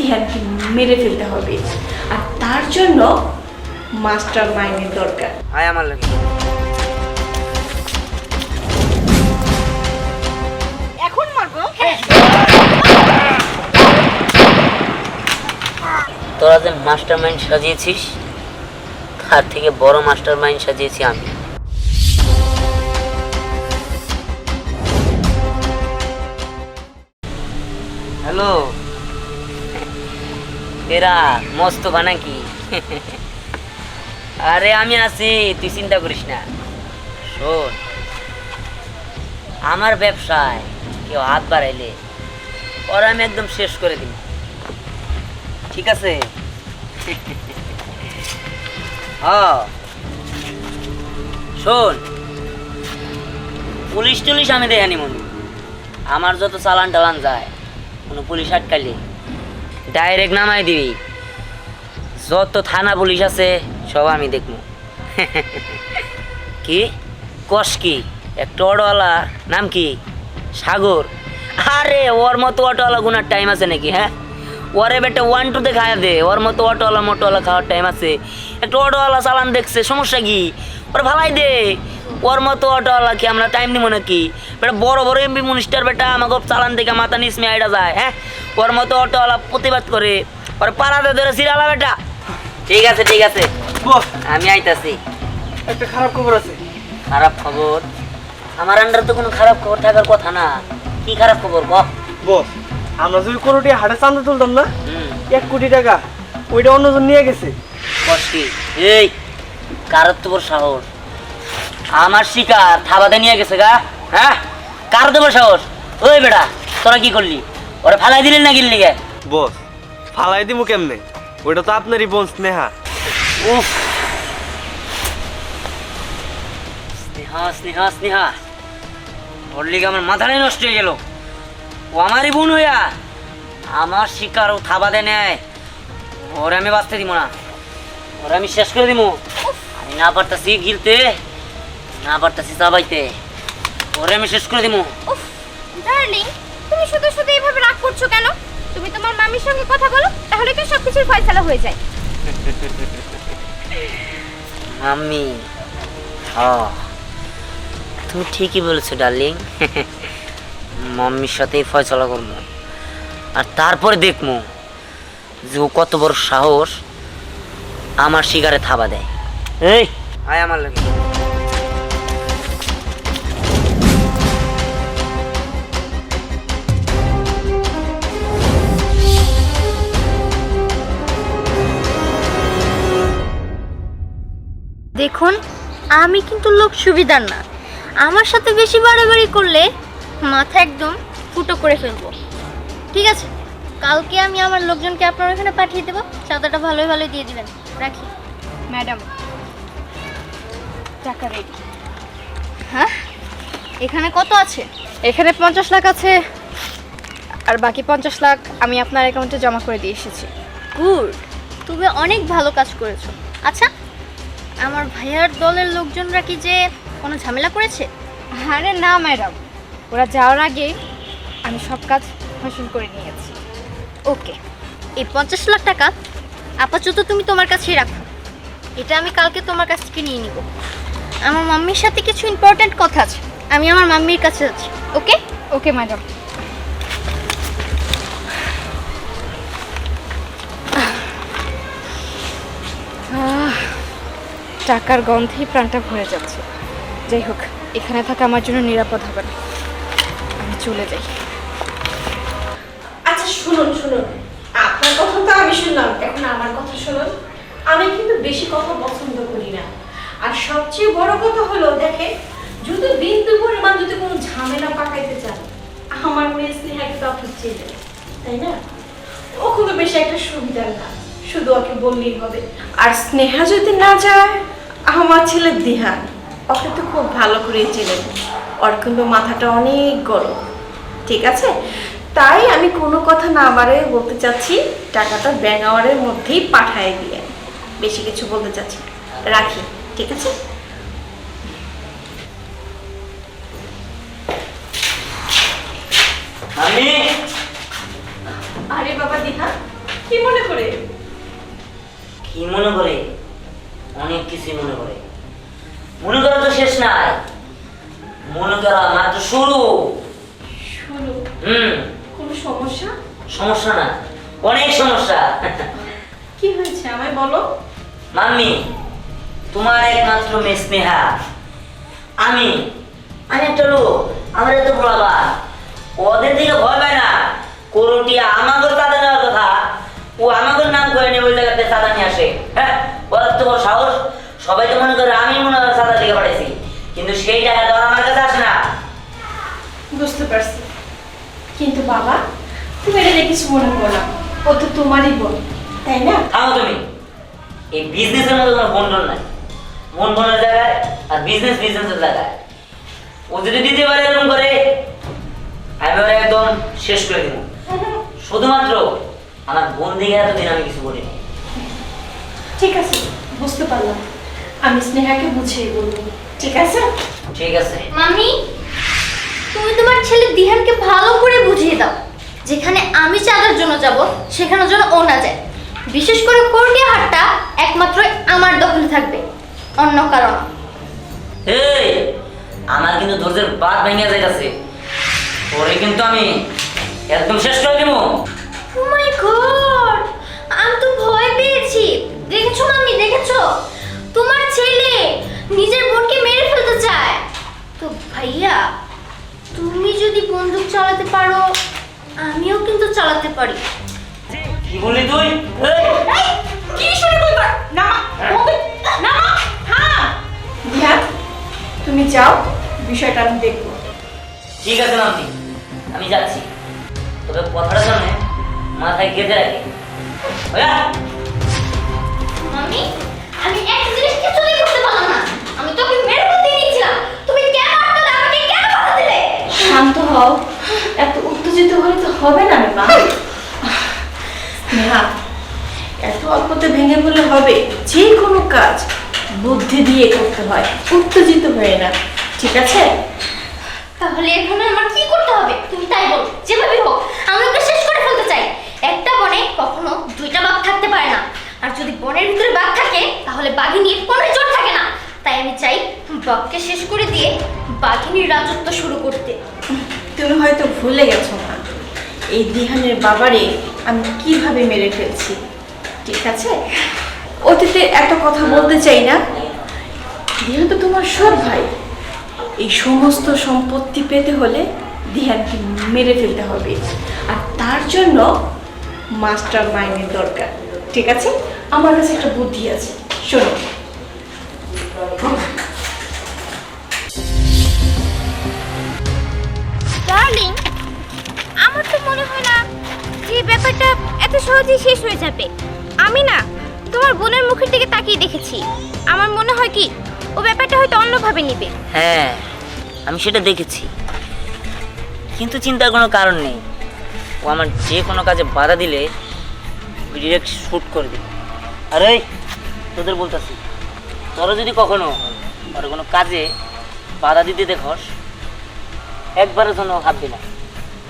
দিহানকে মেরে ফেলতে হবে। আর তার জন্য মাস্টার মাইন্ডের দরকার। আয় আমার লাগে। এখন মারবো? তোরা যে মাস্টার মাইন্ড সাজিয়েছিস তার থেকে বড় মাস্টার মাইন্ড সাজিয়েছি আমি। হ্যালো? এরা মস্ত বানা কি? আরে আমি আছি, তুই চিন্তা করিস না। শোন, আমার ব্যবসায় কেউ হাত বাড়াইলে ওরা আমি একদম শেষ করে দিই ঠিক আছে? হ্যাঁ শোন, পুলিশ টুলিশ আমি দেখানি মনে আমার যত চালান টালান যায়, কোনো পুলিশ আটকালে ডাইরেক্ট নামাই দিবি। যত থানা পুলিশ আছে, সব আমি দেখব। কি? কস কি? একটা অটোওয়ালা? নাম কি? সাগর। আরে, ওর মতো অটোওয়ালা গুনার টাইম আছে নাকি হ্যাঁ? ওরে বেটা ওয়ান টুতে খাওয়া দে। ওর মতো অটোওয়ালা মোটোওয়ালা খাওয়ার টাইম আছে। একটা অটোওয়ালা চালান দেখছে, সমস্যা কি? ওর ভালাই দে ওর মতো অটোওয়ালা কি আমরা টাইম দিব নাকি? বেটা বড় বড় এমপি মিনিস্টার বেটা আমাকে চালান দেখে মাথা নিসমে আইডা যায় হ্যাঁ? ওর মতো অটোওয়ালা প্রতিবাদ করে ওর পাড়াতে ধরে সিরালা বেটা। ঠিক আছে ঠিক আছে। বস। আমি আইতাছি। একটা খারাপ খবর আছে। খারাপ খবর? আমার আন্ডার তো কোনো খারাপ খবর থাকার কথা না। কি খারাপ খবর ক? বস আমরা যদি কোনোটি হাটে চান্দা তুলতাম না এক কোটি টাকা ওইটা অন্যজন নিয়ে গেছে। কষ্টি এই কারোর সাহস আমার শিকার থাবাতে নিয়ে গেছে গা হ্যাঁ? কার সাহস ওই বেটা তোরা কি করলি? ওরা ফালাই দিলেন না গিল্লি গে বস ফালাই দিমু কেমনে? ওইটা তো আপনারই বোন স্নেহা। উফ। স্নেহা স্নেহা স্নেহা। ওর লিগে আমার মাথাটাই নষ্ট হয়ে গেল। ও আমারই বোন হইয়া আমার শিকার ও থাবাতে নেয়। ওরে আমি বাঁচতে দিব না। ওরে আমি শেষ করে দিব আমি না পারতাছি গিলতে না পারতাছি চাবাইতে। ওরে আমি শেষ করে দিব উফ ডার্লিং তুমি শুধু শুধু এইভাবে রাগ করছ কেন? তুমি তোমার মামির সঙ্গে কথা বলো তাহলে তো সবকিছুর ফয়সালা হয়ে যায়। মাম্মি হ তুমি ঠিকই বলেছ ডার্লিং মাম্মির সাথেই ফয়সলা করব আর তারপরে দেখব যে ও কত বড় সাহস আমার শিকারে থাবা দেয়। এই। আয় আমার লাগে। দেখুন আমি কিন্তু লোক সুবিধার না। আমার সাথে বেশি বাড়াবাড়ি করলে মাথা একদম ফুটো করে ফেলব। ঠিক আছে কালকে আমি আমার লোকজনকে আপনার ওখানে পাঠিয়ে দেবো। চাঁদাটা ভালোই ভালোই দিয়ে দিবেন। রাখি। ম্যাডাম টাকা রেডি হ্যাঁ? এখানে কত আছে? এখানে পঞ্চাশ লাখ আছে আর বাকি পঞ্চাশ লাখ আমি আপনার অ্যাকাউন্টে জমা করে দিয়ে এসেছি। গুড। তুমি অনেক ভালো কাজ করেছ। আচ্ছা আমার ভাইয়ার দলের লোকজনরা কি যে কোনো ঝামেলা করেছে? আরে না ম্যাডাম। ওরা যাওয়ার আগে আমি সব কাজ হাসিল করে নিয়েছি। ওকে এই পঞ্চাশ লাখ টাকা আপাতত তুমি তোমার কাছেই রাখো। এটা আমি কালকে তোমার কাছ থেকে নিয়ে নিব। আমার মাম্মির সাথে কিছু ইম্পর্ট্যান্ট কথা আছে। আমি আমার মাম্মির কাছে যাচ্ছি ওকে? ওকে ম্যাডাম টাকার গন্ধেই প্রাণটা ভরে যাচ্ছে। যাই হোক এখানে থাকা আমার জন্য নিরাপদ হবে না। আমি চলে যাই। আচ্ছা শুনুন শুনুন। আপনার কথা তো আমি শুনলাম। এখন আমার কথা শুনুন। আমি কিন্তু বেশি কথা পছন্দ করি না। আর সবচেয়ে বড় কথা হলো, দেখে যদি বিন্দু পরিমাণ যদি কোনো ঝামেলা পাকাইতে চান, আমার মেয়ে স্নেহাকে তো আপনি চেনেন, তাই না? ও খুব বেশি একটা সুবিধার না, শুধু ওকে বললেই হবে। আর স্নেহা যদি না যায় আমার ছেলে দিহান, ওকে তো খুব ভালো করে চেনেন। ওর কিন্তু মাথাটা অনেক গরম, ঠিক আছে? তাই আমি কোনো কথা না বারে বলতে চাচ্ছি, টাকাটা ব্যাঙ্ক আওয়ারের মধ্যেই পাঠায় দিয়ে। বেশি কিছু বলতে চাচ্ছি রাখি। ঠিক আছে। আমি। আরে বাবা দিহা কি মনে করে? কি মনে করে? অনেক কিছুই মনে করে। মনে করা তো শেষ নাই। মনে করা মাত্র শুরু। শুনো হুম। কোনো সমস্যা? সমস্যা না। অনেক সমস্যা। কি হয়েছে আমায় বলো। মাম্মি। তোমার একমাত্র স্নেহা। আমি আমি একটা লোক আমার এত বলাবা ওদের দিকে ভয় পায় না। কোরটি আমাদের চাঁদা নেওয়ার কথা। ও আমাদের নাম করে নিয়ে ওই জায়গাতে চাঁদা নিয়ে আসে। হ্যাঁ ওর তো সাহস। সবাই তো মনে করে আমি মনে হয় চাঁদা দিকে পাঠাইছি। কিন্তু সেই টাকা তো আমার কাছে আসে না। বুঝতে পারছি। কিন্তু বাবা তুমি এটা নিয়ে কিছু মনে করো না। ও তো তোমারই বোন তাই না? থামো তুমি। এই বিজনেসের মধ্যে কোনো বন্টন নাই। মন বনের জায়গায় আর বিজনেস বিজনেসের জায়গায়। ও যদি দিতে পারে এরকম করে আমি ওরা একদম শেষ করে দিব। শুধুমাত্র আমার বোন দিকে এতদিন আমি কিছু বলিনি। ঠিক আছে বুঝতে পারলাম। আমি স্নেহাকে বুঝিয়ে বলব। ঠিক আছে? ঠিক আছে। মামি তুমি তোমার ছেলে দিহানকে ভালো করে বুঝিয়ে দাও। যেখানে আমি চাঁদার জন্য যাব সেখানে যেন ও না যায়। বিশেষ করে করটিয়া হাটটা একমাত্র আমার দখলে থাকবে। অন্য কারণ। এই আমার কিন্তু ধৈর্যের বাদ ভেঙে যাইতেছে। পরে কিন্তু আমি একদম শেষ করে দিব ও মাই গড আমি তো ভয় পেয়েছি। দেখেছ মাম্মি দেখেছ? তোমার ছেলে নিজের বোনকে মেরে ফেলতে চায়। তো ভাইয়া তুমি যদি বন্দুক চালাতে পারো আমিও কিন্তু চালাতে পারি। কি তুই? এই, কি শুনে না না তুমি যাও, বিষয়টা আমি দেখব। ঠিক আছে মামি আমি যাচ্ছি। তবে কথাটা জানে মাথায় গেঁথে রাখি ভাইয়া মাম্মি আমি এক জিনিস কিছুতেই করতে পারলাম না আমি তোকে মেরে ফেলতে নিয়েছিলাম তুমি কেন আটকালে আমাকে কেন বাধা দিলে শান্ত হও এত উত্তেজিত হলে তো হবে না রে মা স্নেহা এত অল্পতে ভেঙে বলে হবে যে কোনো কাজ বুদ্ধি করতে হয়। উত্তেজিত হয়ে না। ঠিক আছে? তাহলে এখানে আমার কি করতে হবে? তুমি তাই বলো যেভাবে হোক আমি ওকে শেষ করে ফেলতে চাই। একটা বনে কখনো দুইটা বাঘ থাকতে পারে না। আর যদি বনের ভিতরে বাঘ থাকে তাহলে বাঘিনীর কোনো জোর থাকে না। তাই আমি চাই বাঘকে শেষ করে দিয়ে বাঘিনীর রাজত্ব শুরু করতে। তুমি হয়তো ভুলে গেছো না এই দিহানের বাবারে আমি কীভাবে মেরে ফেলছি? ঠিক আছে? অতীতে এত কথা বলতে চাই না। দিহান তো তোমার সব ভাই। এই সমস্ত সম্পত্তি পেতে হলে দিহানকে মেরে ফেলতে হবে। আর তার জন্য মাস্টার মাইন্ডের দরকার। ঠিক আছে? আমার কাছে একটা বুদ্ধি আছে। শোনো। আমার তো মনে হয় না যে ব্যাপারটা এত সহজেই শেষ হয়ে যাবে। আমি না তোমার বোনের মুখের দিকে তাকিয়ে দেখেছি। আমার মনে হয় কি ও ব্যাপারটা হয়তো অন্যভাবে নিবে। হ্যাঁ আমি সেটা দেখেছি। কিন্তু চিন্তার কোনো কারণ নেই। ও আমার যে কোনো কাজে বাধা দিলে ডিরেক্ট শ্যুট করে দিবে। আরে তোদের বলতেছি তোরা যদি কখনো আর কোনো কাজে বাধা দিতে দেখস একবারের জন্য ভাববি না।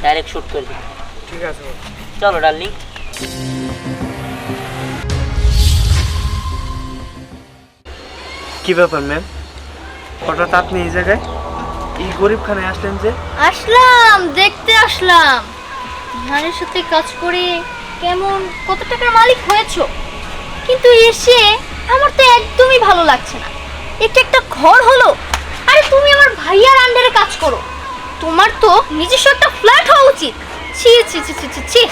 ডাইরেক্ট শ্যুট করে দিবি। ঠিক আছে চলো ডার্লিং। কি ব্যাপার ম্যাম হঠাৎ আপনি এই জায়গায় এই গরিব গরিবখানে আসলেন যে? আসলাম, দেখতে আসলাম। ধানের সাথে কাজ করে কেমন কত টাকার মালিক হয়েছো? কিন্তু এসে আমার তো একদমই ভালো লাগছে না। এটা একটা ঘর হলো। আরে তুমি আমার ভাইয়ার আন্ডারে কাজ করো। তোমার তো নিজস্ব একটা ফ্ল্যাট হওয়া উচিত। ছি ছি ছি ছি ছি ছি।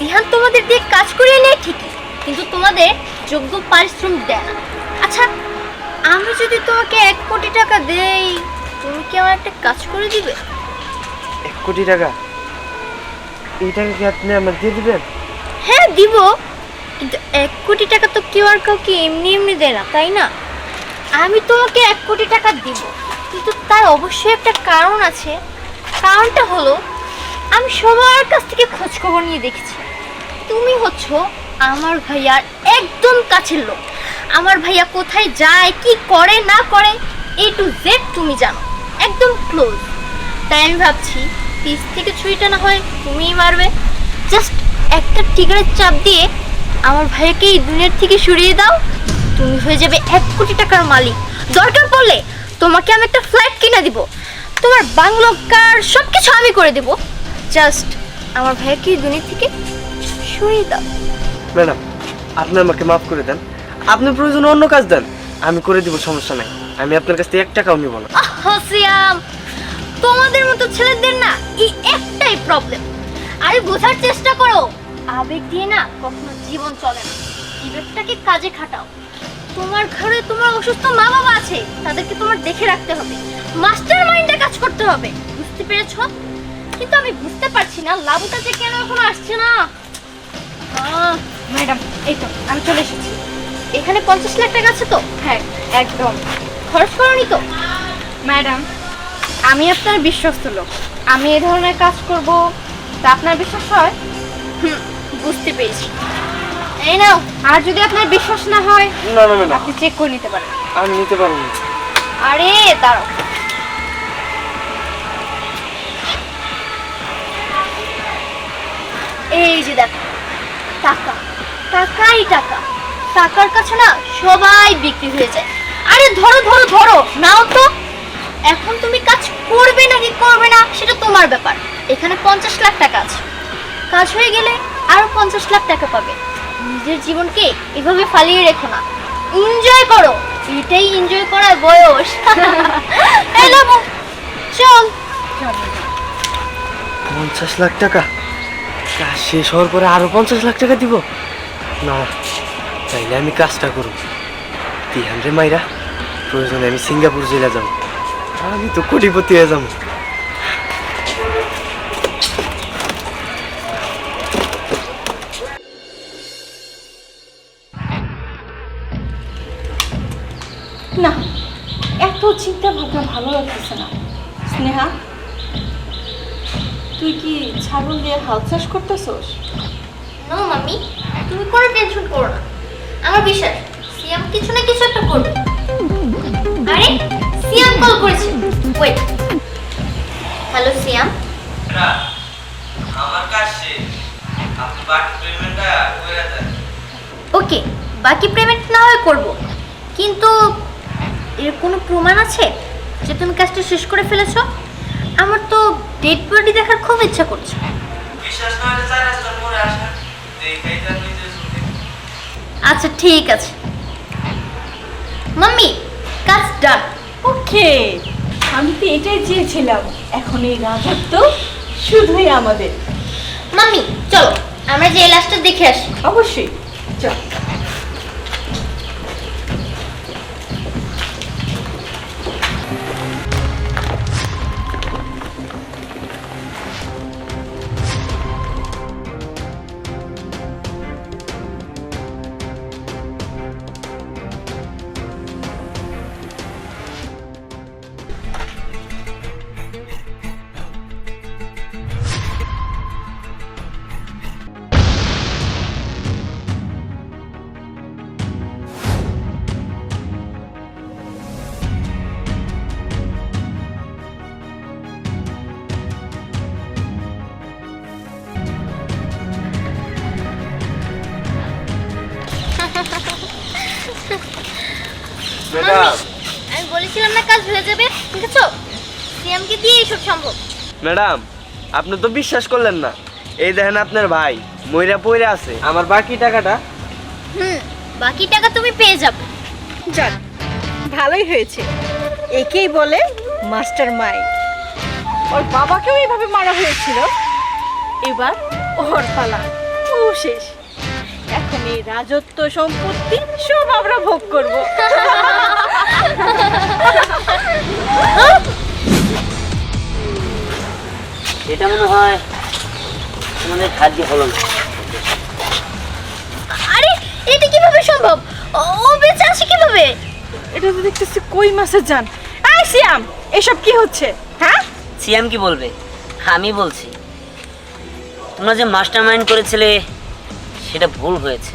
দিহান তোমাদের দিয়ে কাজ করিয়ে নেয় ঠিকই, কিন্তু তোমাদের যোগ্য পারিশ্রমিক দেয় না। আচ্ছা আমি যদি তোমাকে এক কোটি টাকা দেই তুমি কি আমার একটা কাজ করে দিবে? এক কোটি টাকা? এই টাকা কি আপনি আমার দিয়ে দিবেন? হ্যাঁ দিব। কিন্তু এক কোটি টাকা তো কেউ আর কাউকে এমনি এমনি দেয় না তাই না? আমি তোমাকে এক কোটি টাকা দিব। কিন্তু তার অবশ্যই একটা কারণ আছে। কারণটা হলো আমি সবার কাছ থেকে খোঁজ খবর নিয়ে দেখেছি। তুমি হচ্ছ আমার ভাইয়ার একদম কাছের লোক। আমার ভাইয়া কোথায় যায়, কি করে, না করে এ টু জেড তুমি জানো। একদম ক্লোজ তাই আমি ভাবছি পিস থেকে ছুরিটা না হয় তুমিই মারবে। জাস্ট একটা টিকারের চাপ দিয়ে আমার ভাইয়াকে এই দুনিয়ার থেকে সরিয়ে দাও। তুমি হয়ে যাবে এক কোটি টাকার মালিক। দরকার পড়লে তোমাকে আমি একটা ফ্ল্যাট কিনে দিব। তোমার বাংলো, কার সব কিছু আমি করে দেব। জাস্ট আমার ভাইয়াকে এই দুনিয়া থেকে সরিয়ে দাও। ম্যাডাম আপনি আমাকে মাফ করে দেন। আপনি প্রয়োজন অন্য কাজ দেন। আমি করে দিব, সমস্যা নাই। আমি আপনার কাছ থেকে এক টাকাও নিব না। সিয়াম তোমাদের মতো ছেলেদের না এই একটাই প্রবলেম আরে বোঝার চেষ্টা করো, আবেগ দিয়ে না কখনো জীবন চলে না। বিবেকটাকে কাজে খাটাও। তোমার ঘরে তোমার অসুস্থ মা বাবা আছে, তাদেরকে তোমার দেখে রাখতে হবে। মাস্টার মাইন্ডে কাজ করতে হবে, বুঝতে পেরেছ? কিন্তু আমি বুঝতে পারছি না, লাবুটা যে কেন এখনও আসছে না। ম্যাডাম, এই তো, আমি চলে এসেছি। এখানে পঞ্চাশ লাখ টাকা আছে তো? হ্যাঁ একদম। খরচ করনি তো? ম্যাডাম আমি আপনার বিশ্বস্ত লোক। আমি এ ধরনের কাজ করব তা আপনার বিশ্বাস হয়? হুম বুঝতে পেরেছি। এই নাও আর যদি আপনার বিশ্বাস না হয় না না ম্যাডাম আপনি চেক করে নিতে পারেন। আমি নিতে পারব না। আরে দাঁড়াও। এই যে দেখো টাকা। টাকাই টাকা। টাকার কাছে না সবাই বিক্রি হয়ে যায়। আরে ধরো ধরো ধরো নাও তো। এখন তুমি কাজ করবে নাকি করবে না সেটা তোমার ব্যাপার। এখানে পঞ্চাশ লাখ টাকা আছে। কাজ হয়ে গেলে আরও পঞ্চাশ লাখ টাকা পাবে। নিজের জীবনকে এভাবে ফালিয়ে রেখো না। এনজয় করো। এটাই এনজয় করার বয়স। চল। পঞ্চাশ লাখ টাকা? কাজ শেষ হওয়ার পরে আরও পঞ্চাশ লাখ টাকা দিব? না তাইলে আমি কাজটা করব। তিহান রে মাইরা প্রয়োজনে আমি সিঙ্গাপুর জেলা যাব। আমি তো কোটিপতি হয়ে যাব। না এত চিন্তা ভাবনা ভালো লাগতেছে না। স্নেহা তুই কি ছাগল দিয়ে হাল চাষ করতেছস? না মাম্মি তুমি কোনো টেনশন করো না। আমার বিশ্বাস সিয়াম কিছু না কিছু একটা করবে। আরে সিয়াম কল করেছে। Wait hello Siyam? আমার কাজ শেষ। আপনি বাকি পেমেন্টটা করে দেন। ওকে বাকি পেমেন্ট না হয় করব। কিন্তু এর কোনো প্রমাণ আছে? যে তুমি কাজটা শেষ করে ফেলেছো? আমার তো ডেড বডি দেখার খুব ইচ্ছা করছে। বিশ্বাস না হলে চার রাস্তা মোড়ে আসেন। দেখাই আচ্ছা ঠিক আছে। মাম্মি কাজ ডান। ওকে আমি তো এটাই চেয়েছিলাম। এখন এই রাজত্ব শুধুই আমাদের। মাম্মি চলো আমরা যে লাস্টটা দেখে আসি। অবশ্যই চল। ম্যাডাম আমি বলেছিলাম না কাজ হয়ে যাবে ঠিক আছে সিএমকে দিয়ে এসব সম্ভব। ম্যাডাম আপনি তো বিশ্বাস করলেন না। এই দেখেন আপনার ভাই ময়রা পইরা আছে। আমার বাকি টাকাটা? হুম বাকি টাকা তুমি পেয়ে যাবে। যাক ভালোই হয়েছে। একেই বলে মাস্টার মাইন্ড ওর বাবাকেও এইভাবে মারা হয়েছিল। এবার ওর পালা। ও শেষ। এখন এই রাজত্ব সম্পত্তি সব আমরা ভোগ করব। এটা মনে হয় আমাদের খাদ্য হলো না আরে এটা কীভাবে সম্ভব? ও বেঁচে আছে কীভাবে? এটা তো দেখতেছি কই আই সিয়াম এসব কি হচ্ছে? হ্যাঁ? সিএম কি বলবে? আমি বলছি তোমরা যে মাস্টার মাইন্ড করেছিলে সেটা ভুল হয়েছে।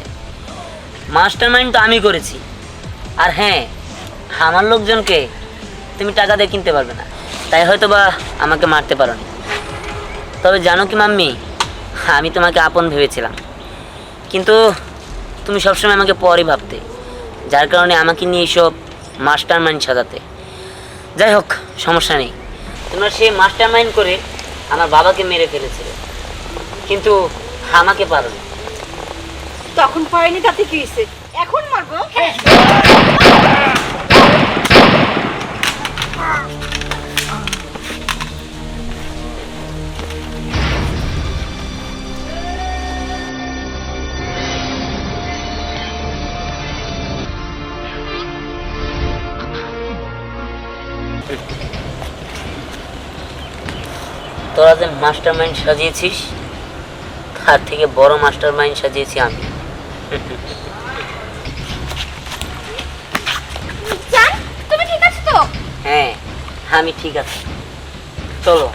মাস্টার মাইন্ড তো আমি করেছি। আর হ্যাঁ আমার লোকজনকে তুমি টাকা দিয়ে কিনতে পারবে না। তাই হয়তো বা আমাকে মারতে পারো তবে জানো কি মাম্মি? আমি তোমাকে আপন ভেবেছিলাম। কিন্তু তুমি সবসময় আমাকে পরে ভাবতে যার কারণে আমাকে নিয়ে এইসব মাস্টার মাইন্ড সাজাতে। যাই হোক সমস্যা নেই। তোমরা সেই মাস্টার মাইন্ড করে আমার বাবাকে মেরে ফেলেছিলে। কিন্তু আমাকে পারো তখন পারেনি তাতে কি হয়েছে? এখন মারবো? তোরা যে মাস্টার মাইন্ড সাজিয়েছিস তার থেকে বড় মাস্টার মাইন্ড সাজিয়েছি আমি জান তুমি ঠিক আছো তো হ্যাঁ আমি ঠিক আছে। চলো।